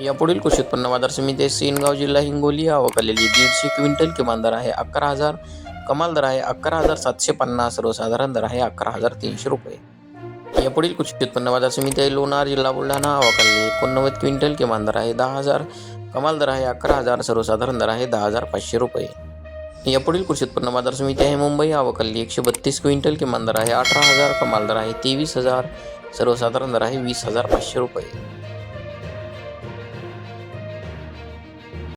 यापुढील कृषी उत्पन्न बाजार समिती सेनगाव जिल्हा हिंगोली अवकालेली दीडशे क्विंटल किमान दर आहे. अकरा हजार कमाल दर आहे. अकरा हजार सातशे पन्नास सर्वसाधारण दर आहे. अकरा हजार तीनशे रुपये. यापुढील कृषी उत्पन्न बाजार समिती आहे. लोणार जिल्हा बुलढाणा अवकाली एकोणनव्वद क्विंटल किमान दर आहे. दहा हजार कमाल दर आहे. अकरा हजार सर्वसाधारण दर आहे. दहा हजार पाचशे रुपये. यापुढील कृषी उत्पन्न बाजार समिती आहे. मुंबई अवकाली एकशे बत्तीस क्विंटल किमान दर आहे. अठरा हजार कमाल दर आहे. तेवीस हजार सर्वसाधारण दर आहे. वीस हजार पाचशे रुपये.